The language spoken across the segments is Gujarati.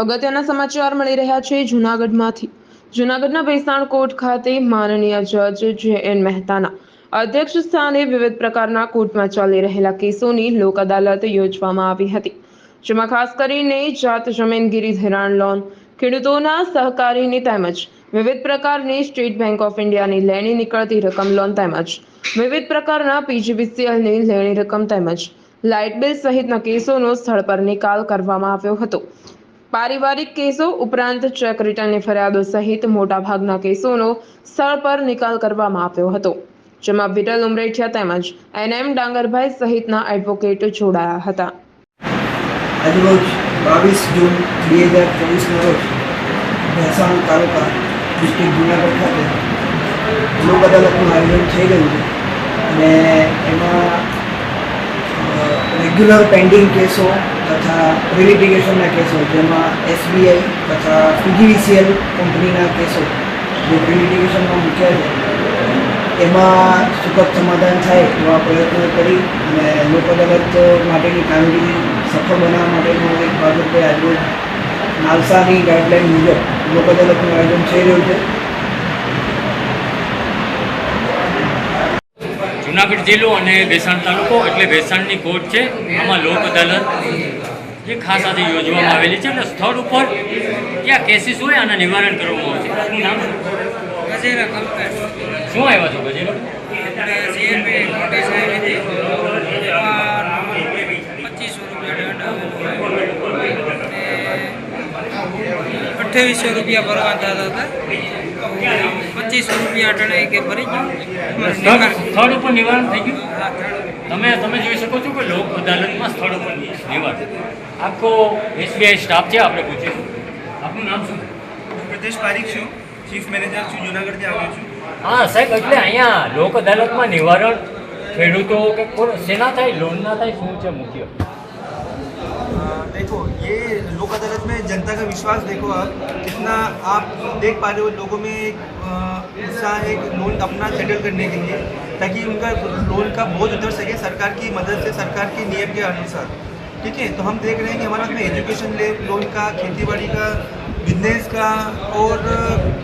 અગત્યના સમાચાર મળી રહ્યા છે જૂનાગઢમાંથી. જૂનાગઢના ભેસાણ કોર્ટ ખાતે માનનીય જજ જે એન મહેતાના અધ્યક્ષ સ્થાને વિવિધ પ્રકારના કોર્ટમાં ચાલી રહેલા કેસોની લોક અદાલત યોજવામાં આવી હતી. જેમાં ખાસ કરીને જાત જમીનગીરી ધિરાણ લોન, ખેડૂતોના સહકારીની તેમજ વિવિધ પ્રકારની સ્ટેટ બેંક ઓફ ઇન્ડિયાની લેણી નીકળતી રકમ લોન તેમજ વિવિધ પ્રકારના પીજીબીસીએલની લેણી રકમ તેમજ લાઇટ બિલ સહિતના કેસોનો સ્થળ પર નિકાલ કરવામાં આવ્યો હતો. પારિવારિક કેસો ઉપરાંત ચેક રિટર્નની ફરિયાદો સહિત મોટાભાગના કેસોનો સ્થળ પર નિકાલ કરવામાં આવ્યો હતો, જેમાં વિરલ ઉમરેઠિયા તેમજ એનએમ ડાંગરભાઈ સહિતના એડવોકેટ જોડાયા હતા. આજરોજ બાવીસ જૂન બે હજાર ચોવીસના રોજ મહેસાણા તાલુકા ડિસ્ટ્રિક્ટ જુનાગઢ ખાતે લોક અદાલતનું આયોજન થઈ ગયું અને એમાં રેગ્યુલર પેન્ડિંગ કેસો તથા પ્રિલિટિગેશનના કેસો, જેમાં એસબીઆઈ તથા પીજીવીસીએલ કંપનીના કેસો જે પ્રિલિટિગેશનમાં મૂક્યા છે, એમાં સુખદ સમાધાન થાય એવા પ્રયત્નો કરી અને લોક અદાલત માટેની કામગીરી સફળ બનાવવા માટેનો એક ભાગરૂપે આજરોજ નાલસાની ગાઈડલાઇન મુજબ લોક અદાલતનું આયોજન થઈ રહ્યું છે. જુનાગઢ જિલ્લો અને ભેસાણ તાલુકો એટલે ભેસાણની કોર્ટ છે. આમાં લોક અદાલત જે ખાસ આજે યોજવામાં આવેલી છે એટલે સ્થળ ઉપર ક્યાં કેસીસ હોય આના નિવારણ કરવામાં આવે છે આપનું નામ? શું? આવ્યા છો ગજેરો? અને અઠ્ઠાવીસો રૂપિયા ભરવા થતા હતા. પચીસો રૂપિયા અટણે કે ભરી ગયું સ્થળ ઉપર નિવારણ થઈ ગયું? તમે તમે જોઈ શકો છો કે લોક અદાલતમાં સ્થળ ઉપર નિવારણ આખો એસબીઆઈ સ્ટાફ છે આપણે પૂછીશું. આપનું નામ શું? પ્રદેશ પારીખ છું ચીફ મેનેજર છું જુનાગઢથી આવ્યો છું. હા સાહેબ એટલે અહીંયા લોક અદાલતમાં નિવારણ ખેડૂતો કે કોણ? શેના થાય? લોનના થાય? શું છે મુખ્ય? देखो, ये लोक अदालत में जनता का विश्वास देखो आप, कितना आप देख पा रहे हो लोगों में एक उत्साह है कि लोन अपना सेटल करने के लिए, ताकि उनका लोन का बोझ उतर सके सरकार की मदद से, सरकार के नियम के अनुसार। ठीक है तो हम देख रहे हैं कि हमारे पास में एजुकेशन ले लोन का खेती बाड़ी का बिज़नेस का, और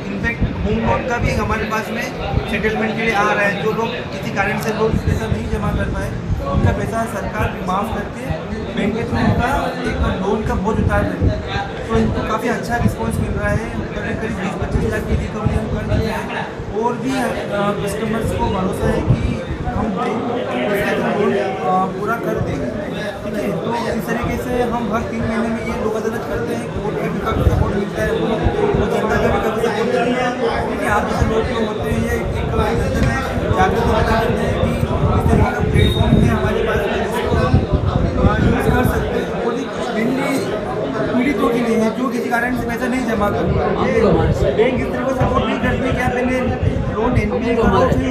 इनफैक्ट होम लोन का भी हमारे पास में सेटलमेंट के लिए आ रहा है। जो लोग किसी कारण से लोन पैसा नहीं जमा कर पाए, उनका पैसा सरकार माफ़ करके बैंक के थ्रू उनका एक लोन का बोझ उतार है तो इनको काफ़ी अच्छा रिस्पॉन्स मिल रहा है। करीब करीब बीस पच्चीस लाख की रिकवरी हम कर चुके हैं और भी कस्टमर्स को भरोसा है कि हम लोन पूरा कर देंगे। ठीक है? तो इस तरीके से हम हर तीन महीने में ये लोग अदालत करते हैं कोर्ट का भी सपोर्ट मिलता है वो वो जनता का भी काफ़ी सपोर्ट मिलता है क्योंकि आप जैसे लोग जो होते हैं ये एक जनता में जागरूक बता देते हैं कि इस तरीके का प्लेटफॉर्म है हमारे पास में जिसको हम यूज़ कर सकते हैं और ये मेनली पीड़ितों के लिए है जो किसी कारण से पैसा नहीं जमा कर पाए। ये बैंक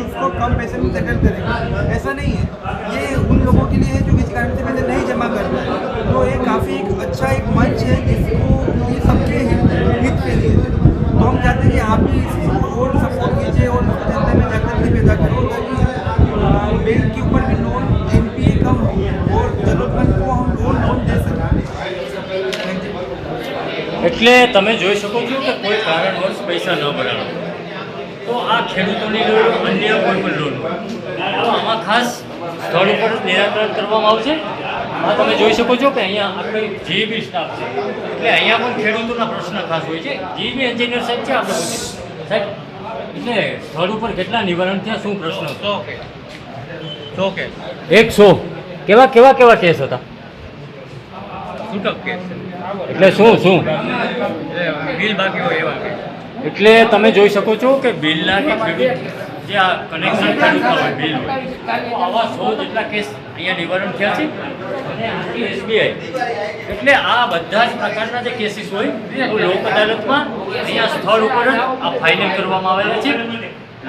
उसको कम पैसे ऐसा नहीं है। ये उन लोगों के लिए है जो किसी कारण से पैसे नहीं जमा कर पाए तो ये काफ़ी अच्छा एक मंच है जिसको એટલે તમે જોઈ શકો છો કે કોઈ કારણવશ પૈસા ન ભરાવો તો આ ખેડૂતોની લોન અન્ય કોઈ પણ લોન તો આમાં ખાસ સ્થળ ઉપર જ નિરાકરણ કરવામાં આવશે. આ તમે જોઈ શકો છો કે અહીંયા આપણે જીબી સ્ટાફ છે. એટલે અહીંયા પણ ખેડૂતોના પ્રશ્ન ખાસ હોય છે. જીબી એન્જિનિયર સાહેબ છે આપણે સાહેબ એટલે સ્થળ ઉપર કેટલા નિવારણ થયા શું પ્રશ્ન ઓકે ઓકે કે. એકસો. કેવા કેવા કેવા કેસ હતા? છૂટક કેસ એટલે શું શું? બિલ બાકી હોય એવા એટલે તમે જોઈ શકો છો કે બિલના કે જે આ કનેક્શન ખેડૂતના હોય બિલ હોય. આવા સો જેટલા કેસ અહીંયા નિવારણ થયા છે એસબીઆઈ એટલે આ બધા જ પ્રકારના જે કેસીસ હોય તો લોક અદાલતમાં અહીંયા સ્થળ ઉપર જ આ ફાઇનલ કરવામાં આવેલા છે.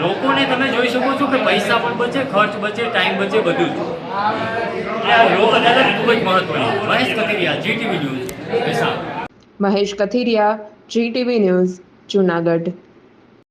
લોકોને તમે જોઈ શકો છો કે પૈસા પણ બચે ખર્ચ બચે ટાઈમ બચે બધું જ. Mahesh Kathiriya GTV news Bhesan Mahesh Kathiriya GTV news Junagadh.